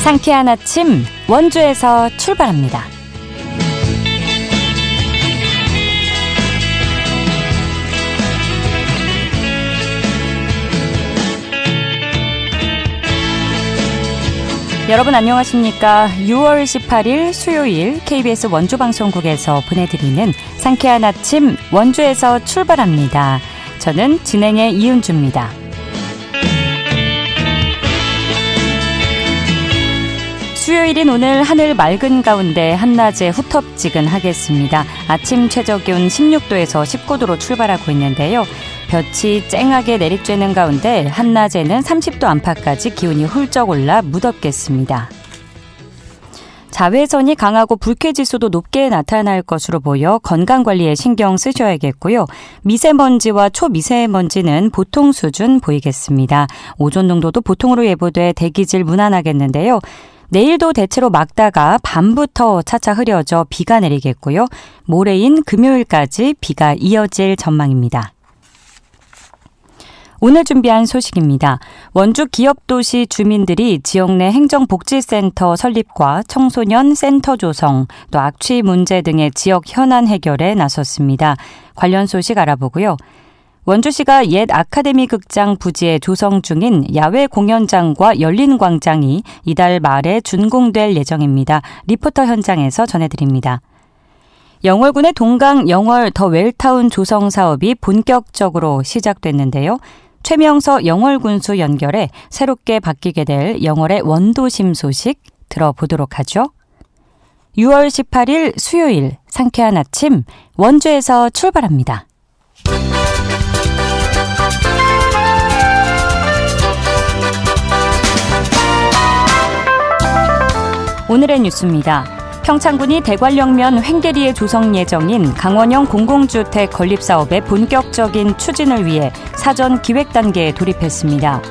상쾌한 아침 원주에서 출발합니다. 여러분 안녕하십니까? 6월 18일 수요일 KBS 원주 방송국에서 보내드리는 상쾌한 아침 원주에서 출발합니다. 저는 진행의 이은주입니다. 수요일인 오늘 하늘 맑은 가운데 한낮에 후텁지근하겠습니다. 아침 최저 기온 16도에서 19도로 출발하고 있는데요. 볕이 쨍하게 내리쬐는 가운데 한낮에는 30도 안팎까지 기온이 훌쩍 올라 무덥겠습니다. 자외선이 강하고 불쾌지수도 높게 나타날 것으로 보여 건강관리에 신경 쓰셔야겠고요. 미세먼지와 초미세먼지는 보통 수준 보이겠습니다. 오존 농도도 보통으로 예보돼 대기질 무난하겠는데요. 내일도 대체로 막다가 밤부터 차차 흐려져 비가 내리겠고요. 모레인 금요일까지 비가 이어질 전망입니다. 오늘 준비한 소식입니다. 원주 기업도시 주민들이 지역 내 행정복지센터 설립과 청소년 센터 조성, 또 악취 문제 등의 지역 현안 해결에 나섰습니다. 관련 소식 알아보고요. 원주시가 옛 아카데미 극장 부지에 조성 중인 야외 공연장과 열린 광장이 이달 말에 준공될 예정입니다. 리포터 현장에서 전해드립니다. 영월군의 동강 영월 더 웰타운 조성 사업이 본격적으로 시작됐는데요. 최명서 영월군수 연결해 새롭게 바뀌게 될 영월의 원도심 소식 들어보도록 하죠. 6월 18일 수요일 상쾌한 아침 원주에서 출발합니다. 오늘의 뉴스입니다. 평창군이 대관령면 횡계리에 조성 예정인 강원형 공공주택 건립 사업의 본격적인 추진을 위해 사전 기획 단계에 돌입했습니다.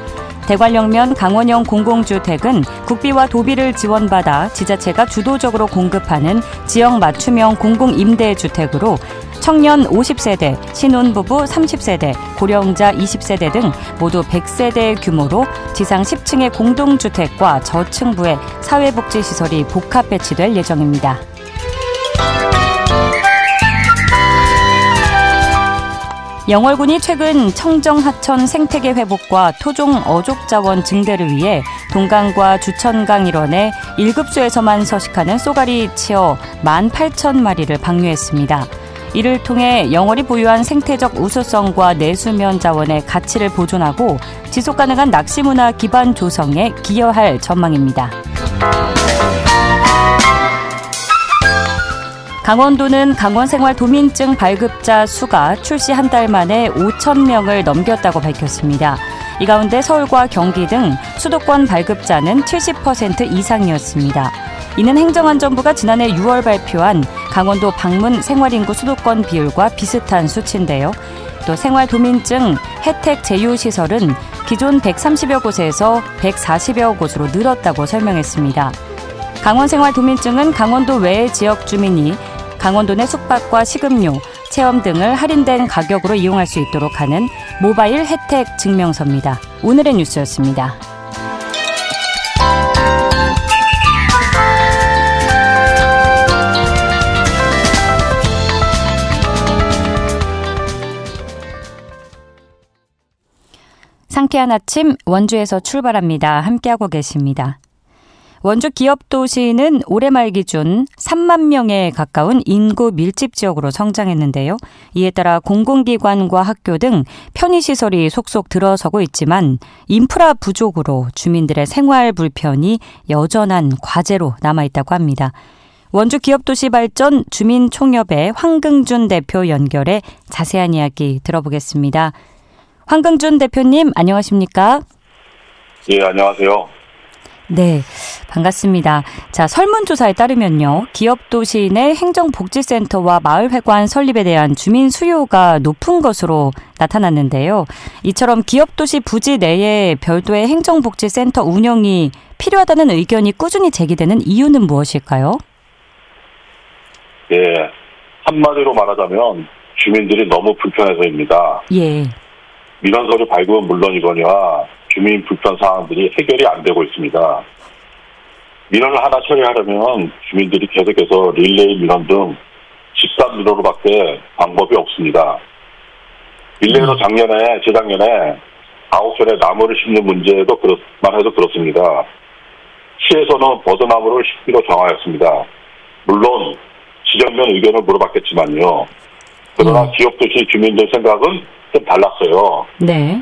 대관령면 강원형 공공주택은 국비와 도비를 지원받아 지자체가 주도적으로 공급하는 지역 맞춤형 공공임대주택으로 청년 50세대, 신혼부부 30세대, 고령자 20세대 등 모두 100세대 규모로 지상 10층의 공동주택과 저층부의 사회복지시설이 복합 배치될 예정입니다. 영월군이 최근 청정 하천 생태계 회복과 토종 어족 자원 증대를 위해 동강과 주천강 일원에 1급수에서만 서식하는 쏘가리 치어 18,000마리를 방류했습니다. 이를 통해 영월이 보유한 생태적 우수성과 내수면 자원의 가치를 보존하고 지속 가능한 낚시 문화 기반 조성에 기여할 전망입니다. 강원도는 강원생활도민증 발급자 수가 출시 한 달 만에 5천 명을 넘겼다고 밝혔습니다. 이 가운데 서울과 경기 등 수도권 발급자는 70% 이상이었습니다. 이는 행정안전부가 지난해 6월 발표한 강원도 방문 생활인구 수도권 비율과 비슷한 수치인데요. 또 생활도민증 혜택 제휴시설은 기존 130여 곳에서 140여 곳으로 늘었다고 설명했습니다. 강원생활도민증은 강원도 외 지역 주민이 강원도 내 숙박과 식음료, 체험 등을 할인된 가격으로 이용할 수 있도록 하는 모바일 혜택 증명서입니다. 오늘의 뉴스였습니다. 상쾌한 아침 원주에서 출발합니다. 함께하고 계십니다. 원주 기업 도시는 올해 말 기준 3만 명에 가까운 인구 밀집 지역으로 성장했는데요. 이에 따라 공공기관과 학교 등 편의시설이 속속 들어서고 있지만 인프라 부족으로 주민들의 생활 불편이 여전한 과제로 남아있다고 합니다. 원주 기업도시 발전 주민총협의 황긍준 대표 연결해 자세한 이야기 들어보겠습니다. 황긍준 대표님 안녕하십니까? 예, 안녕하세요. 네, 반갑습니다. 자, 설문조사에 따르면요. 기업도시 내 행정복지센터와 마을회관 설립에 대한 주민 수요가 높은 것으로 나타났는데요. 이처럼 기업도시 부지 내에 별도의 행정복지센터 운영이 필요하다는 의견이 꾸준히 제기되는 이유는 무엇일까요? 예, 한마디로 말하자면 주민들이 너무 불편해서입니다. 예. 민원 서류 발급은 물론이거니와 주민 불편 사항들이 해결이 안 되고 있습니다. 민원을 하나 처리하려면 주민들이 계속해서 릴레이 민원 등 집단 민원으로밖에 방법이 없습니다. 릴레이로 작년에 재작년에 아홉천에 나무를 심는 문제도 그렇만 해도 그렇습니다. 시에서는 버드나무를 심기로 정하였습니다. 물론 지정면 의견을 물어봤겠지만요. 그러나 음. 기업도시 주민들 생각은 좀 달랐어요. 네.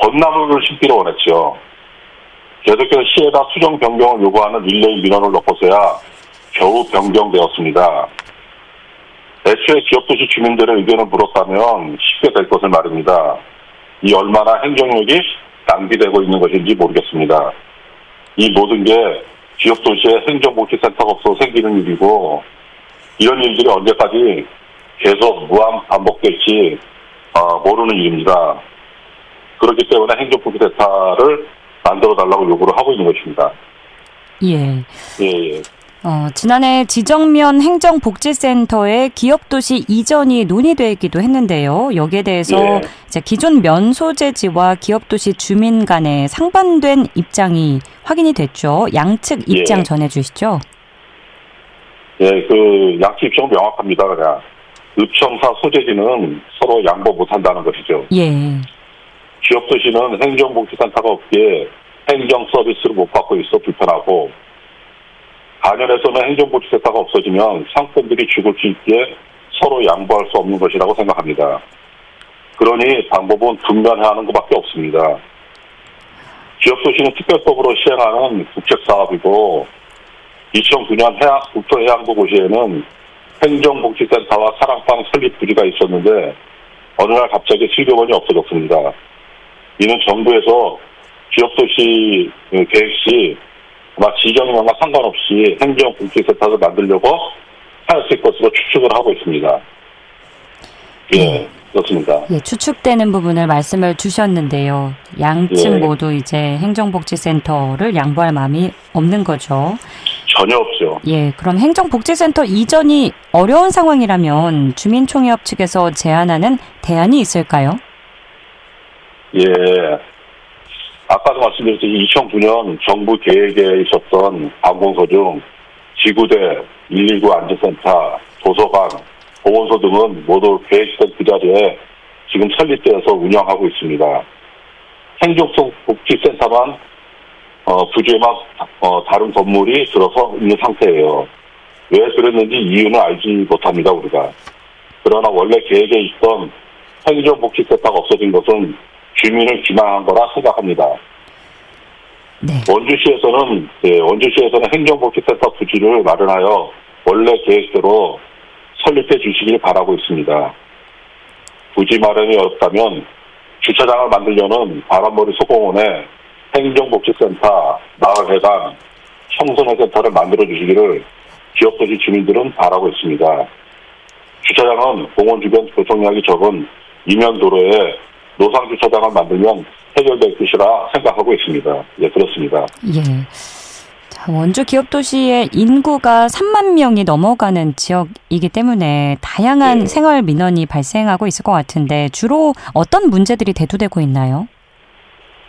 벚나무를 심기로 원했죠. 계속해서 시에다 수정 변경을 요구하는 릴레이 민원을 넣고서야 겨우 변경되었습니다. 애초에 기업도시 주민들의 의견을 물었다면 쉽게 될 것을 말입니다. 이 얼마나 행정력이 낭비되고 있는 것인지 모르겠습니다. 이 모든 게 기업도시의 행정복지센터가 없어 생기는 일이고 이런 일들이 언제까지 계속 무한 반복될지 어, 모르는 일입니다. 그렇기 때문에 행정복지센터를 만들어 달라고 요구를 하고 있는 것입니다. 예. 예, 예. 어, 지난해 지정면 행정복지센터의 기업도시 이전이 논의되기도 했는데요. 여기에 대해서 예. 이제 기존 면 소재지와 기업도시 주민 간의 상반된 입장이 확인이 됐죠. 양측 입장 예. 전해주시죠. 예, 그 양측 입장은 명확합니다. 그냥 읍청사 소재지는 서로 양보 못한다는 것이죠. 예. 기업도시는 행정복지센터가 없기에 행정 서비스를 못 받고 있어 불편하고 간현에서는 행정복지센터가 없어지면 상권들이 죽을 수 있기에 서로 양보할 수 없는 것이라고 생각합니다. 그러니 방법은 분면해야 하는 것밖에 없습니다. 기업도시는 특별법으로 시행하는 국책사업이고 2009년 해양, 국토해양부 고시에는 행정복지센터와 사랑방 설립 부지가 있었는데 어느 날 갑자기 실교원이 없어졌습니다. 이는 정부에서 기업도시 계획 시 아마 지정명과 상관없이 행정복지센터를 만들려고 하였을 것으로 추측을 하고 있습니다. 예, 그렇습니다. 예, 추측되는 부분을 말씀을 주셨는데요. 양측 예. 모두 이제 행정복지센터를 양보할 마음이 없는 거죠. 전혀 없죠. 예, 그럼 행정복지센터 이전이 어려운 상황이라면 주민총회업 측에서 제안하는 대안이 있을까요? 예. 아까도 말씀드렸듯이 2009년 정부 계획에 있었던 관공서 중 지구대, 119 안전센터, 도서관, 보건소 등은 모두 계획된 그 자리에 지금 설립되어서 운영하고 있습니다. 행정복지센터만 어, 부지에만 어, 다른 건물이 들어서 있는 상태예요. 왜 그랬는지 이유는 알지 못합니다, 우리가. 그러나 원래 계획에 있던 행정복지센터가 없어진 것은 주민을 기망한 거라 생각합니다. 네. 원주시에서는 예, 원주시에서는 행정복지센터 부지를 마련하여 원래 계획대로 설립해 주시길 바라고 있습니다. 부지 마련이 어렵다면 주차장을 만들려는 바람머리 소공원에 행정복지센터, 마을회관, 청소년센터를 만들어 주시기를 기업도시 주민들은 바라고 있습니다. 주차장은 공원 주변 교통량이 적은 이면 도로에 노상 주차장을 만들면 해결될 것이라 생각하고 있습니다. 예, 그렇습니다. 예. 자, 원주 기업 도시의 인구가 3만 명이 넘어가는 지역이기 때문에 다양한 네. 생활 민원이 발생하고 있을 것 같은데 주로 어떤 문제들이 대두되고 있나요?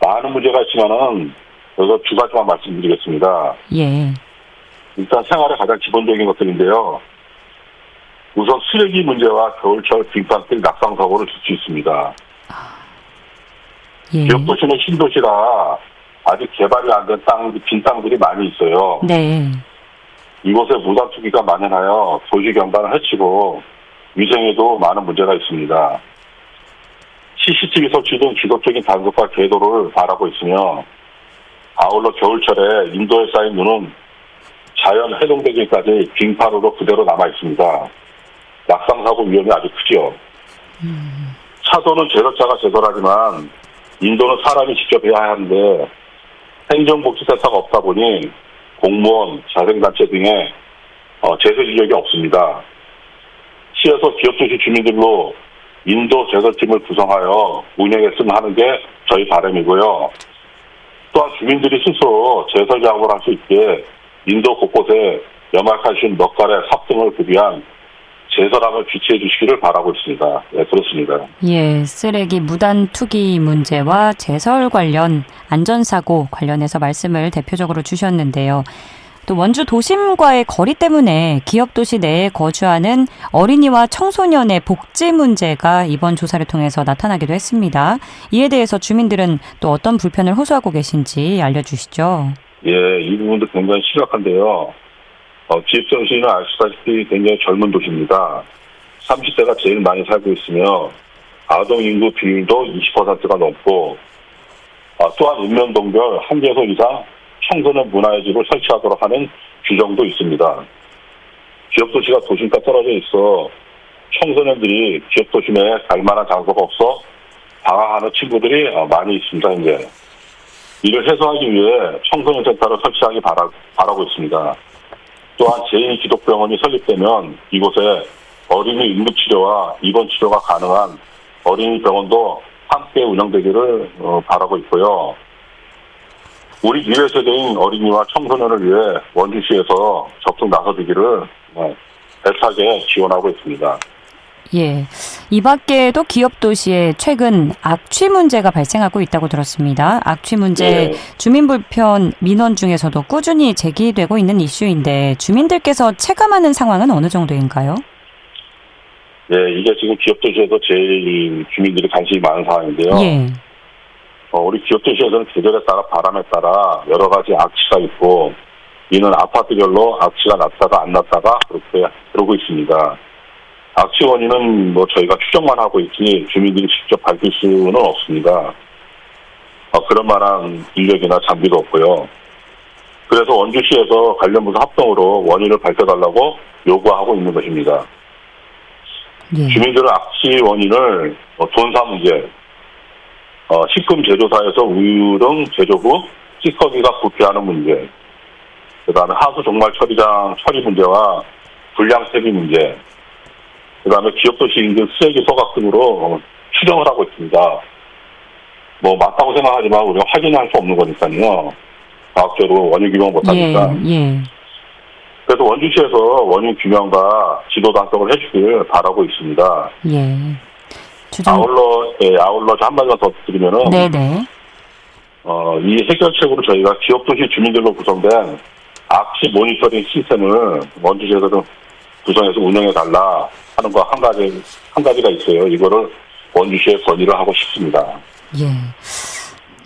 많은 문제가 있지만은 여기서 두 가지만 말씀드리겠습니다. 예. 일단 생활의 가장 기본적인 것들인데요. 우선 쓰레기 문제와 겨울철 빙판길 낙상 사고를 줄 수 있습니다. 예. 기업 도시는 신도시라 아직 개발이 안 된 땅, 빈 땅들이 많이 있어요. 네. 이곳에 무단 투기가 만연하여 도시 경관을 해치고 위생에도 많은 문제가 있습니다. CCTV 설치 등 지속적인 단속과 계도를 바라고 있으며 아울러 겨울철에 인도에 쌓인 눈은 자연 해동되기까지 빙판으로 그대로 남아 있습니다. 낙상 사고 위험이 아주 크지요. 차도는 제설차가 제설하지만 인도는 사람이 직접 해야 하는데 행정복지센터가 없다 보니 공무원, 자생단체 등의 어, 제설 인력이 없습니다. 시에서 기업도시 주민들로 인도 제설팀을 구성하여 운영했으면 하는 게 저희 바람이고요. 또한 주민들이 스스로 제설 작업을 할 수 있게 인도 곳곳에 염화칼슘 넉 갈의 삽 등을 구비한 제설함을 비치해 주시기를 바라고 있습니다. 네, 그렇습니다. 예, 쓰레기 무단 투기 문제와 제설 관련 안전사고 관련해서 말씀을 대표적으로 주셨는데요. 또 원주 도심과의 거리 때문에 기업 도시 내에 거주하는 어린이와 청소년의 복지 문제가 이번 조사를 통해서 나타나기도 했습니다. 이에 대해서 주민들은 또 어떤 불편을 호소하고 계신지 알려주시죠. 예, 이 부분도 굉장히 심각한데요. 어, 기업정시는 아시다시피 굉장히 젊은 도시입니다. 30대가 제일 많이 살고 있으며 아동 인구 비율도 20%가 넘고 아, 또한 읍면동별 한 개소 이상 청소년 집을 설치하도록 하는 규정도 있습니다. 기업도시가 도심과 떨어져 있어 청소년들이 기업도심에 갈 만한 장소가 없어 방황하는 친구들이 어, 많이 있습니다, 현재. 이를 해소하기 위해 청소년 센터를 설치하기 바라, 바라고 있습니다. 또한 제2기독병원이 설립되면 이곳에 어린이 응급치료와 입원치료가 가능한 어린이 병원도 함께 운영되기를 어, 바라고 있고요. 우리 미래 세대인 어린이와 청소년을 위해 원주시에서 적극 나서주기를 어, 애타게 지원하고 있습니다. 예. 이 밖에도 기업 도시에 최근 악취 문제가 발생하고 있다고 들었습니다. 악취 문제 예. 주민 불편 민원 중에서도 꾸준히 제기되고 있는 이슈인데 주민들께서 체감하는 상황은 어느 정도인가요? 예, 이게 지금 기업 도시에서 제일 주민들이 관심이 많은 상황인데요. 예. 어, 우리 기업 도시에서는 계절에 따라 바람에 따라 여러 가지 악취가 있고 이는 아파트별로 악취가 났다가 안 났다가 그렇게 그러고 있습니다. 악취 원인은 뭐 저희가 추정만 하고 있지 주민들이 직접 밝힐 수는 없습니다. 어, 그런 만한 인력이나 장비도 없고요. 그래서 원주시에서 관련 부서 합동으로 원인을 밝혀달라고 요구하고 있는 것입니다. 예. 주민들은 악취 원인을 어, 돈사 문제, 어, 식품 제조사에서 우유 등 제조 후 찌꺼기가 부패하는 문제, 그 다음에 하수 종말 처리장 처리 문제와 불량 세비 문제, 그 다음에 기업도시 인근 쓰레기 소각 등으로 어, 추정을 하고 있습니다. 뭐 맞다고 생각하지만 우리가 확인할 수 없는 거니까요. 과학적으로 원인 규명 못하니까. 예. 예. 그래서 원주시에서 원인 규명과 지도 단속을 해주길 바라고 있습니다. 예. 주정 아울러, 예, 아울러 한 마디만 더 드리면은, 네, 네. 어, 이 해결책으로 저희가 기업도시 주민들로 구성된 악취 모니터링 시스템을 원주시에서 좀 구성해서 운영해 달라 하는 거 한 가지, 한 가지가 있어요. 이거를 원주시에 건의를 하고 싶습니다. 예.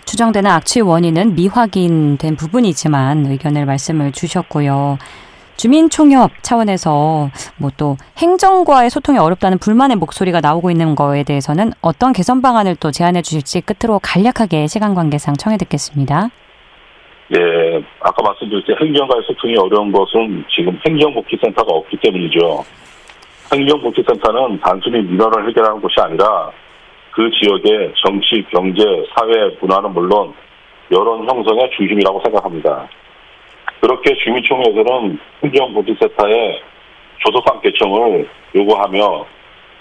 추정되는 악취 원인은 미확인된 부분이지만 의견을 말씀을 주셨고요. 주민총협 차원에서 뭐 또 행정과의 소통이 어렵다는 불만의 목소리가 나오고 있는 거에 대해서는 어떤 개선 방안을 또 제안해 주실지 끝으로 간략하게 시간 관계상 청해 듣겠습니다. 예, 아까 말씀드릴 때 행정과의 소통이 어려운 것은 지금 행정복지센터가 없기 때문이죠. 행정복지센터는 단순히 민원을 해결하는 곳이 아니라 그 지역의 정치, 경제, 사회, 문화는 물론 여론 형성의 중심이라고 생각합니다. 그렇게 주민총회에서는 행정복지센터의 조속한 개청을 요구하며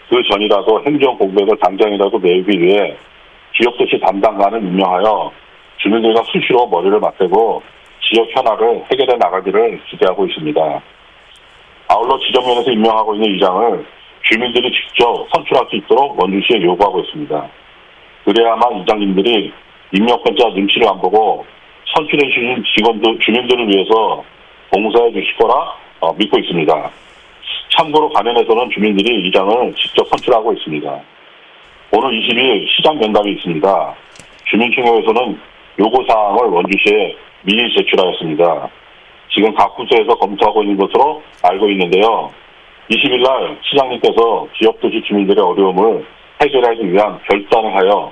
그 전이라도 행정 공백을 당장이라도 메우기 위해 기업도시 담당관을 임명하여 주민들과 수시로 머리를 맞대고 지역 현안을 해결해 나가기를 기대하고 있습니다. 아울러 지정면에서 임명하고 있는 이장을 주민들이 직접 선출할 수 있도록 원주시에 요구하고 있습니다. 그래야만 이장님들이 임명권자 눈치를 안 보고 선출해 주신 직원들, 주민들을 위해서 봉사해 주실 거라 어, 믿고 있습니다. 참고로 관연에서는 주민들이 이장을 직접 선출하고 있습니다. 오늘 20일 시장 면담이 있습니다. 주민총회에서는 요구사항을 원주시에 미리 제출하였습니다. 지금 각 부서에서 검토하고 있는 것으로 알고 있는데요. 20일 날 시장님께서 지역도시 주민들의 어려움을 해결하기 위한 결단을 하여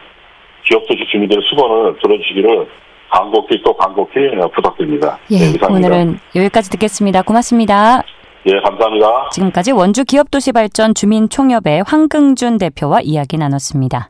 지역도시 주민들의 수건을 들어주시기를 간곡히 또 간곡히 부탁드립니다. 예, 네. 오늘은 여기까지 듣겠습니다. 고맙습니다. 예, 감사합니다. 지금까지 원주 기업도시발전 주민총협의 황긍준 대표와 이야기 나눴습니다.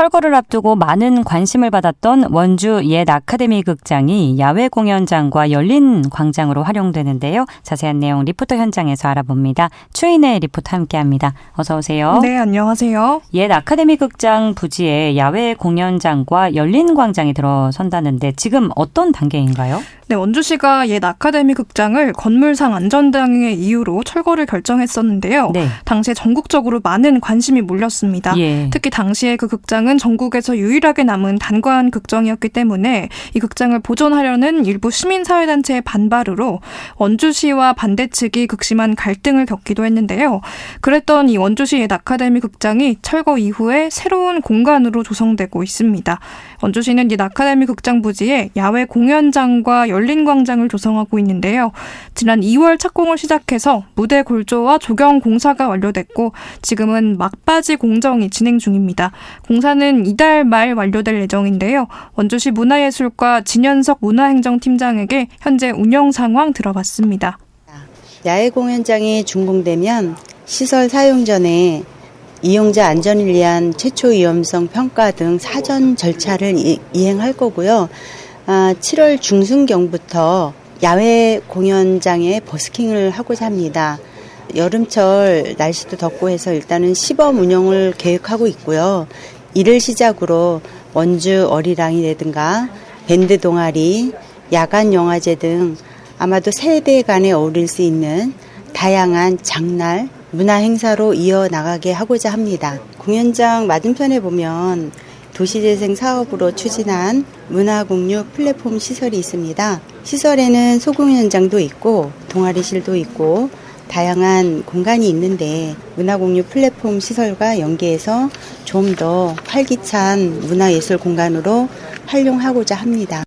철거를 앞두고 많은 관심을 받았던 원주 옛 아카데미 극장이 야외 공연장과 열린 광장으로 활용되는데요. 자세한 내용 리포터 현장에서 알아봅니다. 추인의 리포터 함께합니다. 어서 오세요. 네, 안녕하세요. 옛 아카데미 극장 부지에 야외 공연장과 열린 광장이 들어선다는데 지금 어떤 단계인가요? 네, 원주시가 옛 아카데미 극장을 건물상 안전 등의 이유로 철거를 결정했었는데요. 네. 당시에 전국적으로 많은 관심이 몰렸습니다. 예. 특히 당시에 그 극장은 전국에서 유일하게 남은 단관 극장이었기 때문에 이 극장을 보존하려는 일부 시민사회단체의 반발으로 원주시와 반대 측이 극심한 갈등을 겪기도 했는데요. 그랬던 이 원주시 옛 아카데미 극장이 철거 이후에 새로운 공간으로 조성되고 있습니다. 원주시는 옛 아카데미 극장 부지에 야외 공연장과 열린 광장을 조성하고 있는데요. 지난 2월 착공을 시작해서 무대 골조와 조경 공사가 완료됐고 지금은 막바지 공정이 진행 중입니다. 공사는 이달 말 완료될 예정인데요. 원주시 문화예술과 진현석 문화행정팀장에게 현재 운영 상황 들어봤습니다. 야외 공연장이 준공되면 시설 사용 전에 이용자 안전을 위한 최초 위험성 평가 등 사전 절차를 이, 이행할 거고요. 아, 7월 중순경부터 야외 공연장에 버스킹을 하고자 합니다. 여름철 날씨도 덥고 해서 일단은 시범 운영을 계획하고 있고요. 이를 시작으로 원주 어리랑이라든가 밴드 동아리, 야간 영화제 등 아마도 세대 간에 어울릴 수 있는 다양한 장날, 문화 행사로 이어나가게 하고자 합니다. 공연장 맞은편에 보면 도시재생 사업으로 추진한 문화공유 플랫폼 시설이 있습니다. 시설에는 소공연장도 있고 동아리실도 있고 다양한 공간이 있는데 문화공유 플랫폼 시설과 연계해서 좀 더 활기찬 문화예술 공간으로 활용하고자 합니다.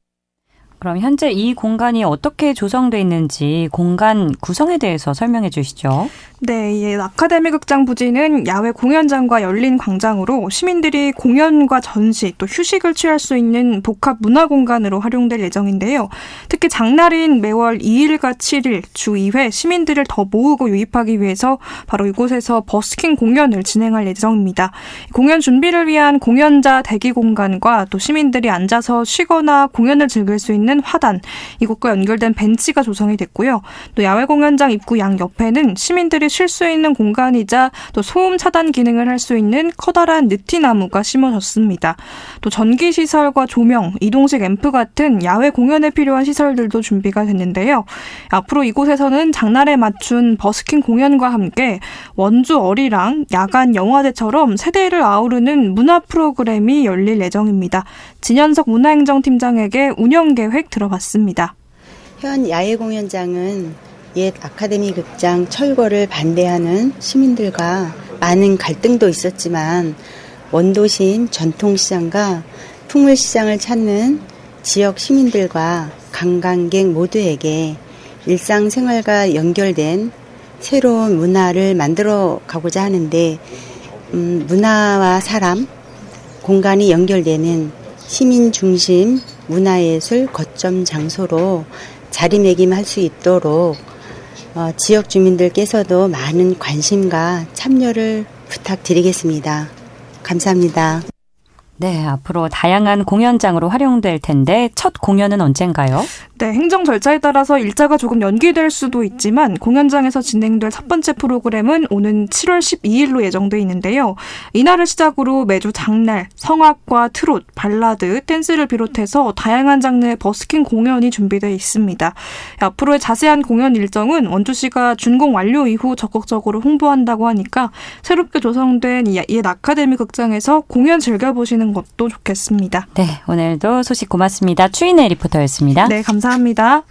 그럼 현재 이 공간이 어떻게 조성돼 있는지 공간 구성에 대해서 설명해 주시죠. 네, 이 아카데미 극장 부지는 야외 공연장과 열린 광장으로 시민들이 공연과 전시 또 휴식을 취할 수 있는 복합 문화 공간으로 활용될 예정인데요. 특히 장날인 매월 2일과 7일 주 2회 시민들을 더 모으고 유입하기 위해서 바로 이곳에서 버스킹 공연을 진행할 예정입니다. 공연 준비를 위한 공연자 대기 공간과 또 시민들이 앉아서 쉬거나 공연을 즐길 수 있는 화단 이곳과 연결된 벤치가 조성이 됐고요. 또 야외 공연장 입구 양 옆에는 시민들이 쉴 수 있는 공간이자 또 소음 차단 기능을 할 수 있는 커다란 느티나무가 심어졌습니다. 또 전기 시설과 조명, 이동식 앰프 같은 야외 공연에 필요한 시설들도 준비가 됐는데요. 앞으로 이곳에서는 장날에 맞춘 버스킹 공연과 함께 원주 어리랑 야간 영화제처럼 세대를 아우르는 문화 프로그램이 열릴 예정입니다. 진현석 문화행정팀장에게 운영 계획 들어봤습니다. 현 야외 공연장은 옛 아카데미 극장 철거를 반대하는 시민들과 많은 갈등도 있었지만 원도시인 전통시장과 풍물시장을 찾는 지역 시민들과 관광객 모두에게 일상생활과 연결된 새로운 문화를 만들어 가고자 하는데 음, 문화와 사람, 공간이 연결되는 시민 중심 문화예술 거점 장소로 자리매김할 수 있도록 어, 지역 주민들께서도 많은 관심과 참여를 부탁드리겠습니다. 감사합니다. 네, 앞으로 다양한 공연장으로 활용될 텐데 첫 공연은 언젠가요? 네, 행정 절차에 따라서 일자가 조금 연기될 수도 있지만 공연장에서 진행될 첫 번째 프로그램은 오는 7월 12일로 예정돼 있는데요. 이날을 시작으로 매주 장날, 성악과 트롯, 발라드, 댄스를 비롯해서 다양한 장르의 버스킹 공연이 준비되어 있습니다. 앞으로의 자세한 공연 일정은 원주시가 준공 완료 이후 적극적으로 홍보한다고 하니까 새롭게 조성된 이옛 아카데미 극장에서 공연 즐겨보시는 것도 좋겠습니다. 네, 오늘도 소식 고맙습니다. 추인의 리포터였습니다. 네, 감사합니다.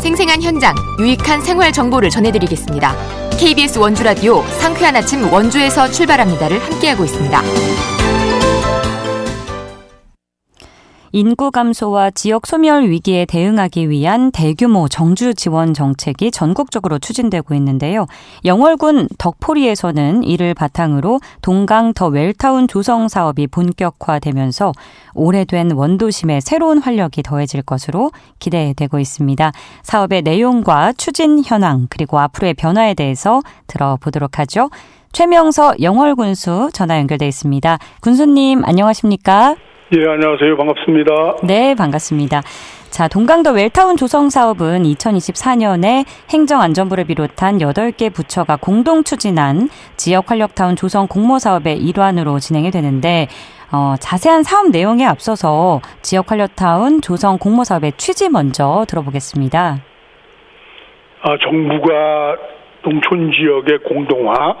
생생한 현장, 유익한 생활 정보를 전해드리겠습니다. KBS 원주 라디오 상쾌한 아침 원주에서 출발합니다를 함께하고 있습니다. 인구 감소와 지역 소멸 위기에 대응하기 위한 대규모 정주 지원 정책이 전국적으로 추진되고 있는데요. 영월군 덕포리에서는 이를 바탕으로 동강 더 웰타운 조성 사업이 본격화되면서 오래된 원도심에 새로운 활력이 더해질 것으로 기대되고 있습니다. 사업의 내용과 추진 현황 그리고 앞으로의 변화에 대해서 들어보도록 하죠. 최명서 영월군수 전화 연결돼 있습니다. 군수님 안녕하십니까? 예, 안녕하세요. 반갑습니다. 네, 반갑습니다. 자, 동강도 웰타운 조성 사업은 2024년에 행정안전부를 비롯한 8개 부처가 공동 추진한 지역 활력타운 조성 공모 사업의 일환으로 진행이 되는데 어, 자세한 사업 내용에 앞서서 지역 활력타운 조성 공모 사업의 취지 먼저 들어보겠습니다. 아, 정부가 농촌 지역의 공동화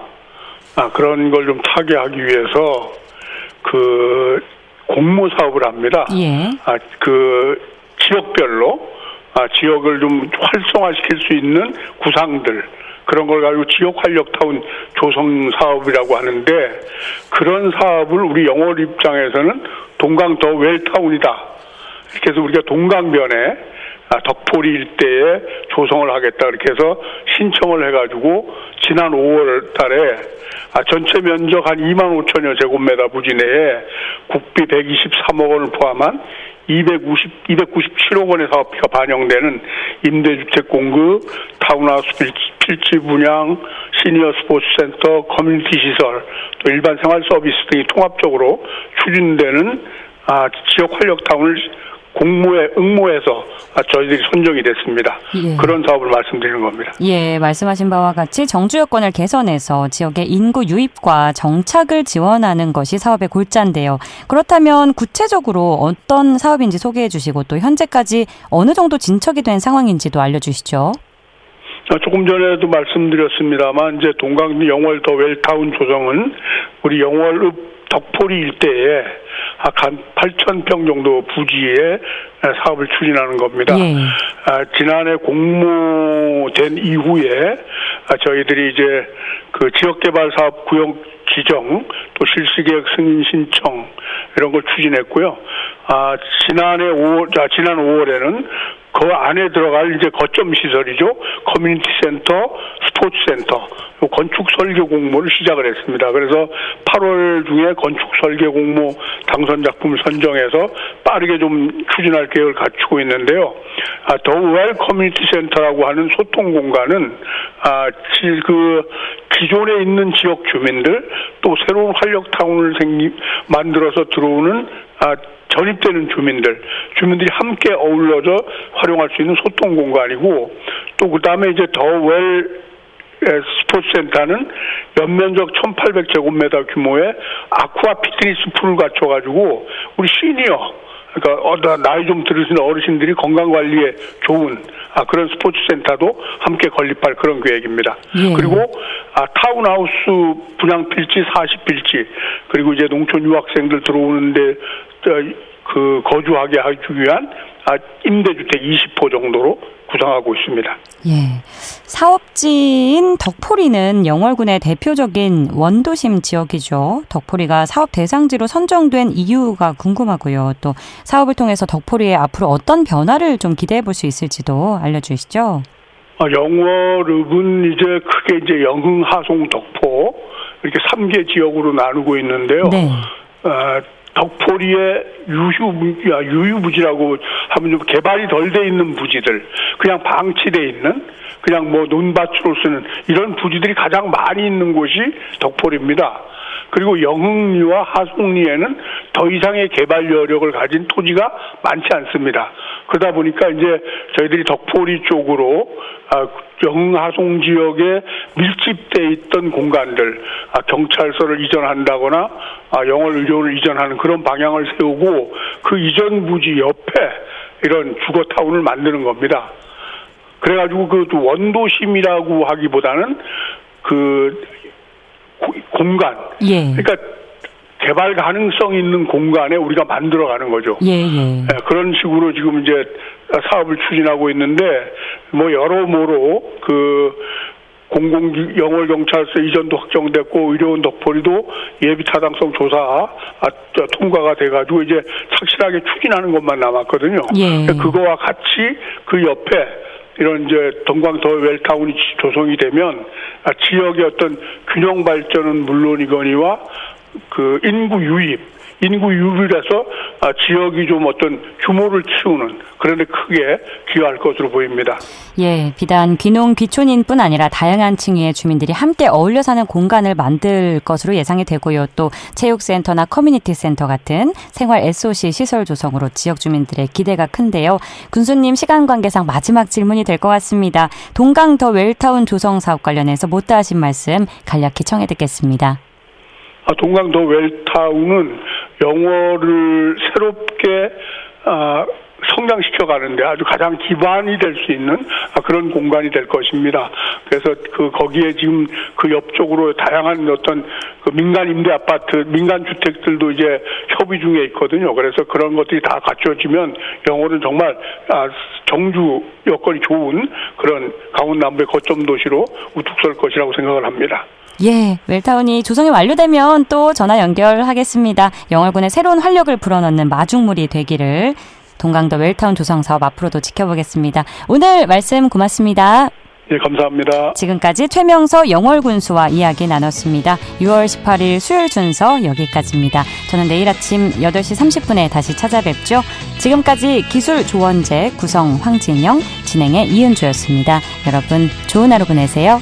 아, 그런 걸 좀 타개하기 위해서 그 공모 사업을 합니다. 예. 아, 그 지역별로 아, 지역을 좀 활성화시킬 수 있는 구상들 그런 걸 가지고 지역 활력 타운 조성 사업이라고 하는데 그런 사업을 우리 영월 입장에서는 동강 더 웰타운이다. 이렇게 해서 우리가 동강변에 아, 덕포리 일대에 조성을 하겠다 이렇게 해서 신청을 해가지고 지난 5월 달에 아, 전체 면적 한 2만 5천여 제곱미터 부지 내에 국비 123억 원을 포함한 250, 297억 원의 사업비가 반영되는 임대주택 공급, 타운하우스 필지 분양, 시니어 스포츠센터, 커뮤니티 시설, 또 일반 생활 서비스 등이 통합적으로 추진되는 아, 지역 활력 타운을 공모에 응모해서 저희들이 선정이 됐습니다. 예. 그런 사업을 말씀드리는 겁니다. 예, 말씀하신 바와 같이 정주 여건을 개선해서 지역의 인구 유입과 정착을 지원하는 것이 사업의 골자인데요. 그렇다면 구체적으로 어떤 사업인지 소개해 주시고 또 현재까지 어느 정도 진척이 된 상황인지도 알려 주시죠. 아, 조금 전에도 말씀드렸습니다만 이제 동강 영월 더 웰타운 조성은 우리 영월읍 덕포리 일대에 한 8천 평 정도 부지에 사업을 추진하는 겁니다. 예. 아, 지난해 공모된 이후에 아, 저희들이 이제 그 지역개발 사업 구역 지정 또 실시계획 승인 신청 이런 걸 추진했고요. 아, 지난해 5월, 아, 지난 5월에는 그 안에 들어갈 이제 거점 시설이죠. 커뮤니티 센터, 스포츠 센터, 건축 설계 공모를 시작을 했습니다. 그래서 8월 중에 건축 설계 공모 당선 작품을 선정해서 빠르게 좀 추진할 계획을 갖추고 있는데요. 아, 더웰 커뮤니티 센터라고 하는 소통 공간은 아, 그 기존에 있는 지역 주민들 또 새로운 활력 타운을 생기 만들어서 들어오는 아, 전입되는 주민들, 주민들이 함께 어울려져 활용할 수 있는 소통 공간이고 또 그 다음에 이제 더웰 스포츠 센터는 연면적 1,800제곱미터 규모의 아쿠아 피트니스 풀을 갖춰가지고 우리 시니어 그러니까 어, 나이 좀 들으신 어르신들이 건강 관리에 좋은 아, 그런 스포츠 센터도 함께 건립할 그런 계획입니다. 예. 그리고 아, 타운하우스 분양 필지 40필지 그리고 이제 농촌 유학생들 들어오는데 그 거주하게 하기 위한 아, 임대주택 20호 정도로 구성하고 있습니다. 예. 사업지인 덕포리는 영월군의 대표적인 원도심 지역이죠. 덕포리가 사업 대상지로 선정된 이유가 궁금하고요. 또 사업을 통해서 덕포리에 앞으로 어떤 변화를 좀 기대해 볼 수 있을지도 알려주시죠. 아, 영월읍은 이제 크게 이제 영흥, 하송, 덕포 이렇게 3개 지역으로 나누고 있는데요. 네. 어, 덕포리의 유휴, 유휴부지라고 하면 좀 개발이 덜 돼 있는 부지들, 그냥 방치돼 있는, 그냥 뭐 논밭으로 쓰는 이런 부지들이 가장 많이 있는 곳이 덕포리입니다. 그리고 영흥리와 하송리에는 더 이상의 개발 여력을 가진 토지가 많지 않습니다. 그러다 보니까 이제 저희들이 덕포리 쪽으로 아, 영흥 하송 지역에 밀집돼 있던 공간들 아, 경찰서를 이전한다거나 아, 영월 의료원을 이전하는 그런 방향을 세우고 그 이전 부지 옆에 이런 주거 타운을 만드는 겁니다. 그래가지고 그 원도심이라고 하기보다는 그 공간. 예. 그러니까 개발 가능성 있는 공간에 우리가 만들어가는 거죠. 예, 예. 네, 그런 식으로 지금 이제 사업을 추진하고 있는데 뭐 여러모로 그 공공 영월 경찰서 이전도 확정됐고 의료원 덕포리도 예비 타당성 조사 아, 통과가 돼가지고 이제 착실하게 추진하는 것만 남았거든요. 예. 그거와 같이 그 옆에 이런 이제 동광더 웰타운이 조성이 되면 아, 지역의 어떤 균형 발전은 물론이거니와 그 인구 유입 인구 유입이라서 아, 지역이 좀 어떤 규모를 키우는 그런데 크게 기여할 것으로 보입니다. 예, 비단 귀농 귀촌인뿐 아니라 다양한 층의 주민들이 함께 어울려 사는 공간을 만들 것으로 예상이 되고요. 또 체육센터나 커뮤니티 센터 같은 생활 SOC 시설 조성으로 지역 주민들의 기대가 큰데요. 군수님 시간 관계상 마지막 질문이 될 것 같습니다. 동강 더 웰타운 조성 사업 관련해서 못다 하신 말씀 간략히 청해 듣겠습니다. 아, 동강더 웰타운은 영어를 새롭게 아, 성장시켜 가는데 아주 가장 기반이 될 수 있는 아, 그런 공간이 될 것입니다. 그래서 그 거기에 지금 그 옆쪽으로 다양한 어떤 그 민간 임대 아파트, 민간 주택들도 이제 협의 중에 있거든요. 그래서 그런 것들이 다 갖춰지면 영어는 정말 아, 정주 여건이 좋은 그런 강원 남부의 거점 도시로 우뚝 설 것이라고 생각을 합니다. 예, 웰타운이 조성이 완료되면 또 전화 연결하겠습니다. 영월군의 새로운 활력을 불어넣는 마중물이 되기를 동강더 웰타운 조성 사업 앞으로도 지켜보겠습니다. 오늘 말씀 고맙습니다. 예, 감사합니다. 지금까지 최명서 영월군수와 이야기 나눴습니다. 6월 18일 수요일 순서 여기까지입니다. 저는 내일 아침 8시 30분에 다시 찾아뵙죠. 지금까지 기술 조원재, 구성 황진영, 진행의 이은주였습니다. 여러분 좋은 하루 보내세요.